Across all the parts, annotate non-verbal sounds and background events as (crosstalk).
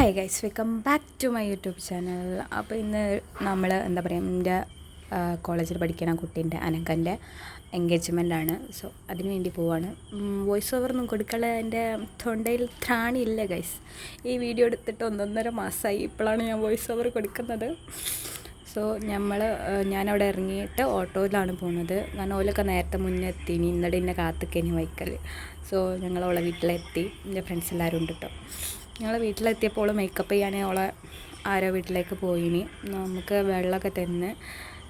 Hi guys welcome back to my YouTube channel അപ്പോൾ ഇന്ന് നമ്മൾ എന്താ പറയുക എന്റെ കോളേജിൽ പഠിക്കുന്ന കുട്ടീന്റെ അനങ്കന്റെ എൻഗേജ്മെന്റ് ആണ്. സോ അതിന് വേണ്ടി പോവാണ്. വോയിസ് ഓവറൊന്നും കൊടുക്കാനുള്ള എന്റെ തൊണ്ടയിൽ ത്രാണിയില്ല ഗൈസ് ഈ വീഡിയോ എടുത്തിട്ട് ഒന്നൊന്നര മാസമായി ഇപ്പോഴാണ് ഞാൻ വോയിസ് ഓവർ കൊടുക്കുന്നത് സോ നമ്മൾ ഞാനവിടെ ഇറങ്ങിയിട്ട് ഓട്ടോയിലാണ് പോകുന്നത് കാരണം ഓലൊക്കെ നേരത്തെ മുന്നേ എത്തി ഇനി ഇന്നടെ എന്നെ കാത്തിക്കനി വൈക്കൽ സോ ഞങ്ങൾ ഓളെ വീട്ടിലെത്തി. എന്റെ ഫ്രണ്ട്സ് എല്ലാവരും ഉണ്ട് കേട്ടോ ഞങ്ങൾ വീട്ടിലെത്തിയപ്പോൾ മേക്കപ്പ് ചെയ്യാൻ ഓളെ ആരോ വീട്ടിലേക്ക് പോയിനി. നമുക്ക് വെള്ളമൊക്കെ തന്ന്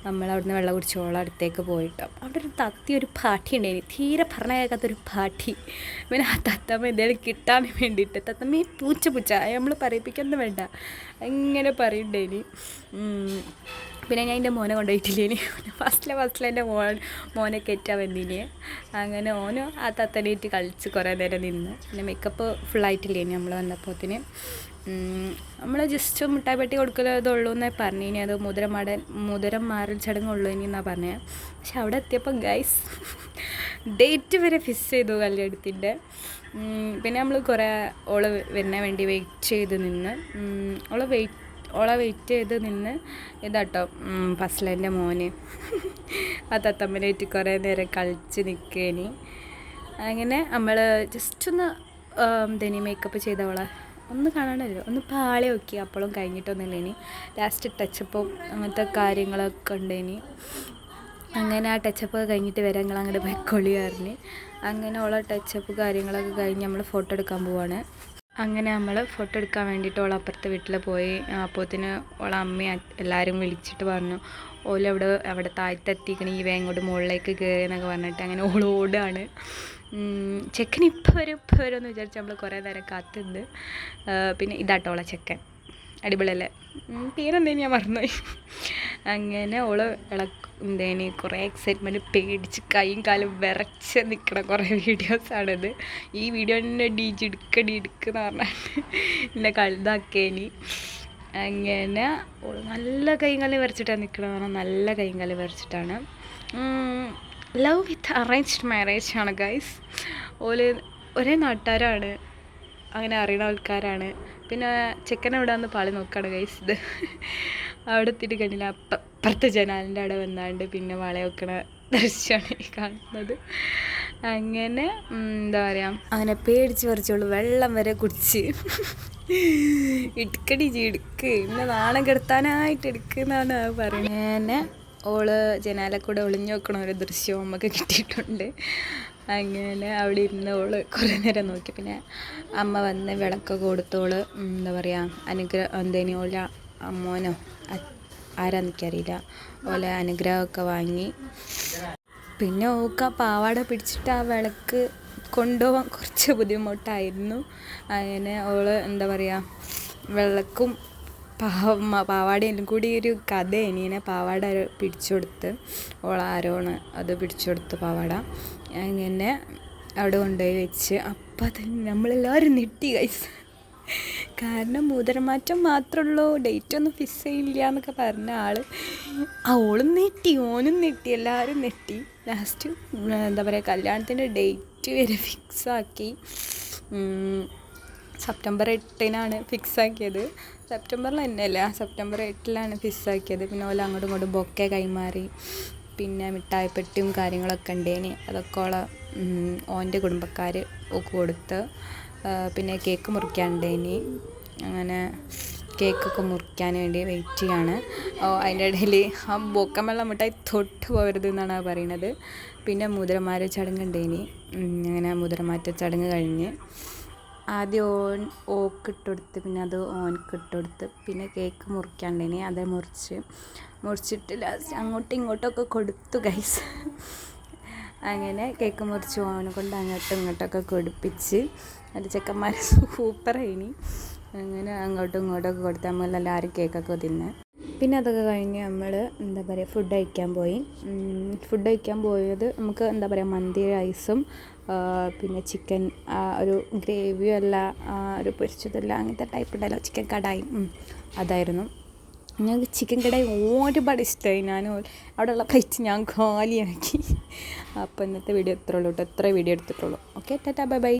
നമ്മൾ അവിടുന്ന് വെള്ളം കുടിച്ച് ഓളെ അടുത്തേക്ക് പോയിട്ടോ. അവിടെ ഒരു തത്തി ഒരു പാട്ടി ഉണ്ടായിരുന്നു തീരെ പറഞ്ഞ കേൾക്കാത്തൊരു പാട്ടി. പിന്നെ ആ തത്തമ്മ എന്തെങ്കിലും കിട്ടാൻ വേണ്ടിയിട്ട് തത്തമ്മ ഈ പൂച്ച പൂച്ച നമ്മൾ പറയിപ്പിക്കൊന്നും വേണ്ട. അങ്ങനെ പറയണ്ടേനി പിന്നെ ഞാൻ എന്റെ മോനെ കൊണ്ടുപോയിട്ടില്ലേനി (laughs) ഫസ്റ്റിലെ ഫസ്റ്റിലെ എന്റെ മോൻ മോനെ കയറ്റാൻ വന്നിനി. അങ്ങനെ ഓനും ആ തത്തനേറ്റ് കളിച്ച് കുറേ നേരം നിന്ന്. പിന്നെ മേക്കപ്പ് ഫുൾ ആയിട്ടില്ലേ ഇനി നമ്മൾ വന്നപ്പോത്തിന്. നമ്മൾ ജസ്റ്റ് മുട്ടായി പെട്ടി കൊടുക്കലതുള്ളൂ എന്നേ പറഞ്ഞു ഇനി അത് മുതിരമാടൻ മുതിരം മാറൽ ചടങ്ങുള്ളൂ ഇനി എന്നാണ് പറഞ്ഞത് പക്ഷെ അവിടെ എത്തിയപ്പോൾ ഗൈസ് ഡേറ്റ് വരെ ഫിക്സ് ചെയ്തു കല്യാണത്തിന്റെ. പിന്നെ നമ്മൾ കുറേ ഓൾ വരുന്ന വേണ്ടി വെയിറ്റ് ചെയ്ത് നിന്ന്. ഓൾ വെയിറ്റ് ഓളെ വെയിറ്റ് ചെയ്ത് നിന്ന് ഇതാട്ടോ ഫസ്ലന്റെ മോന്. ആ തത്തമ്മനായിട്ട് കുറേ നേരം കളിച്ച് നിൽക്കേനി അങ്ങനെ നമ്മൾ ജസ്റ്റ് ഒന്ന് ധനി മേക്കപ്പ് ചെയ്തവളെ ഒന്ന് കാണാനല്ലോ ഒന്ന് പാളി നോക്കി. അപ്പോഴും കഴിഞ്ഞിട്ടൊന്നുമില്ല ഇനി ലാസ്റ്റ് ടച്ചപ്പും അങ്ങനത്തെ കാര്യങ്ങളൊക്കെ ഉണ്ടേനി. അങ്ങനെ ആ ടച്ചപ്പ് കഴിഞ്ഞിട്ട് വരാൻ ഞങ്ങൾ അങ്ങോട്ട് ബൈക്കൊള്ളി പറഞ്ഞ്. അങ്ങനെ ഉള്ള ടച്ചപ്പ് കാര്യങ്ങളൊക്കെ കഴിഞ്ഞ് നമ്മൾ ഫോട്ടോ എടുക്കാൻ പോവാണ്. അങ്ങനെ നമ്മൾ ഫോട്ടോ എടുക്കാൻ വേണ്ടിയിട്ട് ഓൾ അപ്പുറത്തെ വീട്ടിൽ പോയി. അപ്പോത്തിന് ഓളെ അമ്മയും എല്ലാവരും വിളിച്ചിട്ട് പറഞ്ഞു ഓലവിടെ അവിടെ താഴത്തെത്തിക്കണ? ഈ വേങ്ങോട് മുകളിലേക്ക് കയറി എന്നൊക്കെ പറഞ്ഞിട്ട് അങ്ങനെ ഓടുകയാണ് ചെക്കൻ ഇപ്പോൾ വരും ഇപ്പോൾ വരും എന്ന് വിചാരിച്ച് നമ്മൾ കുറേ നേരം കാത്തുണ്ട്. പിന്നെ ഇതാട്ടോ ഓളെ ചെക്കൻ. അടിപൊളിയല്ലേ? പേരെന്തേ ഞാൻ മറന്നുപോയി. (laughs) അങ്ങനെ ഓൾ ഇളക്ക് എന്തേനി കുറേ എക്സൈറ്റ്മെന്റ് പേടിച്ച് കൈയും കാലും വിറച്ച് നിൽക്കണ കുറേ വീഡിയോസാണിത് ഈ വീഡിയോ തന്നെ ഡിജിടുക്കടി എടുക്കുന്ന പറഞ്ഞിട്ട് എന്നെ കഴുതാക്കേനി അങ്ങനെ നല്ല കൈയും കാലം വരച്ചിട്ടാണ് നിൽക്കണമെന്ന് പറഞ്ഞാൽ നല്ല കൈയും കാലം വരച്ചിട്ടാണ് ലവ് വിത്ത് അറേഞ്ച്ഡ് മാരേജ് ആണ് ഗൈസ് ഓൽ ഒരേ നാട്ടുകാരാണ്. അങ്ങനെ അറിയണ ആൾക്കാരാണ്. പിന്നെ ചിക്കൻ അവിടെ വന്ന് പാളി നോക്കുകയാണ് ഗൈസ് ഇത് അവിടെ എത്തിയിട്ട് കണ്ടില്ല. അപ്പം അപ്പുറത്തെ ജനാലിന്റെ അവിടെ വന്നാണ്ട് പിന്നെ വള വെക്കണ ദൃശ്യമാണ് ഈ കാണുന്നത്. അങ്ങനെ എന്താ പറയുക അങ്ങനെ പേടിച്ച് പറിച്ചോളൂ വെള്ളം വരെ കുടിച്ച്. ഇടുക്കടി ഇടുക്ക്. ഇന്ന് നാണം കെടുത്താനായിട്ട് എടുക്കുന്നതാണ് പറയുന്നത്. അങ്ങനെ ഓൾ ജനാലക്കൂടെ ഒളിഞ്ഞു വെക്കണ ഒരു ദൃശ്യവും നമുക്ക് കിട്ടിയിട്ടുണ്ട്. അങ്ങനെ അവിടെ ഇരുന്നോൾ കുറെ നേരം നോക്കി. പിന്നെ അമ്മ വന്ന് വിളക്ക് കൊടുത്തോൾ. എന്താ പറയുക അനുഗ്രഹം എന്തേനി ഓല അമ്മോനോ? ആരാന്ന് എനിക്കറിയില്ല ഓല അനുഗ്രഹമൊക്കെ വാങ്ങി. പിന്നെ ഓക്ക പാവാട പിടിച്ചിട്ട് ആ വിളക്ക് കൊണ്ടുപോകാൻ കുറച്ച് ബുദ്ധിമുട്ടായിരുന്നു. അങ്ങനെ ഓൾ എന്താ പറയുക വിളക്കും പാവ പാവാടയിലും കൂടി ഒരു കഥ ഇനിനെ പാവാട പിടിച്ചു കൊടുത്ത്. ഓളാരോണ് അത് പിടിച്ചു കൊടുത്ത് പാവാട. അങ്ങനെ അവിടെ കൊണ്ടുപോയി വെച്ച്. അപ്പം തന്നെ നമ്മളെല്ലാവരും നെട്ടി കൈസ് കാരണം മൂതരമാറ്റം മാത്രമുള്ളൂ ഡേറ്റ് ഒന്നും ഫിക്സ് ചെയ്യില്ല എന്നൊക്കെ പറഞ്ഞ ആൾ അവളും നെട്ടി ഓനും നെട്ടി എല്ലാവരും നെട്ടി ലാസ്റ്റ് എന്താ പറയുക കല്യാണത്തിന്റെ ഡേറ്റ് വരെ ഫിക്സാക്കി സെപ്റ്റംബർ എട്ടിനാണ് ഫിക്സാക്കിയത് സെപ്റ്റംബറിൽ തന്നെ അല്ലേ സെപ്റ്റംബർ എട്ടിലാണ് ഫിക്സാക്കിയത് പിന്നെ ഓല അങ്ങോട്ടും ഇങ്ങോട്ടും ബൊക്കെ കൈമാറി. പിന്നെ മിഠായിപ്പെട്ടിയും കാര്യങ്ങളൊക്കെ ഉണ്ടേനി. അതൊക്കെ ഓളെ ഓന്റെ കുടുംബക്കാർ ഒക്കെ കൊടുത്ത് പിന്നെ കേക്ക് മുറിക്കാണ്ടേനി അങ്ങനെ കേക്കൊക്കെ മുറിക്കാൻ വേണ്ടി വെയിറ്റ് ചെയ്യാണ്. അതിന്റെ ഇടയിൽ ആ ബൊക്കം വെള്ളം മിഠായി തൊട്ട് പോകരുത് എന്നാണ് പറയുന്നത് പിന്നെ മുതിരമാര ചടങ്ങുണ്ടേനി അങ്ങനെ മുതിരമാറ്റ ചടങ്ങ് കഴിഞ്ഞ് ആദ്യം ഓൻ ഓക്ക് ഇട്ടുകൊടുത്ത് പിന്നെ അത് ഓൻക്ക് ഇട്ടുകൊടുത്ത് പിന്നെ കേക്ക് മുറിക്കാണ്ടേനി അത് മുറിച്ച് മുറിച്ചിട്ട് ലാസ്റ്റ് അങ്ങോട്ടും ഇങ്ങോട്ടൊക്കെ കൊടുത്തു ഗൈസ് അങ്ങനെ കേക്ക് മുറിച്ച് പോകാനെ കൊണ്ട് അങ്ങോട്ടും ഇങ്ങോട്ടൊക്കെ കൊടുപ്പിച്ച് അത് ചെക്കന്മാർ സൂപ്പറായിനി അങ്ങനെ അങ്ങോട്ടും ഇങ്ങോട്ടൊക്കെ കൊടുത്ത് നമ്മൾ എല്ലാവരും കേക്കൊക്കെ തിന്ന്. പിന്നെ അതൊക്കെ കഴിഞ്ഞ് നമ്മൾ എന്താ പറയുക ഫുഡ് കഴിക്കാൻ പോയി. ഫുഡ് കഴിക്കാൻ പോയത് നമുക്ക് എന്താ പറയുക മന്തി റൈസും പിന്നെ ചിക്കൻ ഒരു ഗ്രേവിയും അല്ല ഒരു പൊരിച്ചതല്ല അങ്ങനത്തെ ടൈപ്പ് ഉണ്ടല്ലോ ചിക്കൻ കടായും. അതായിരുന്നു. ഞങ്ങൾക്ക് ചിക്കൻ കടായി ഒരുപാട് ഇഷ്ടമായി ഞാൻ അവിടെയുള്ള പ്ലേറ്റ് ഞാൻ കാലിയാക്കി അപ്പോൾ ഇന്നത്തെ വീഡിയോ ഇത്രയുള്ളൂ കേട്ടോ എത്ര വീഡിയോ എടുത്തിട്ടുള്ളൂ. Okay tata bye bye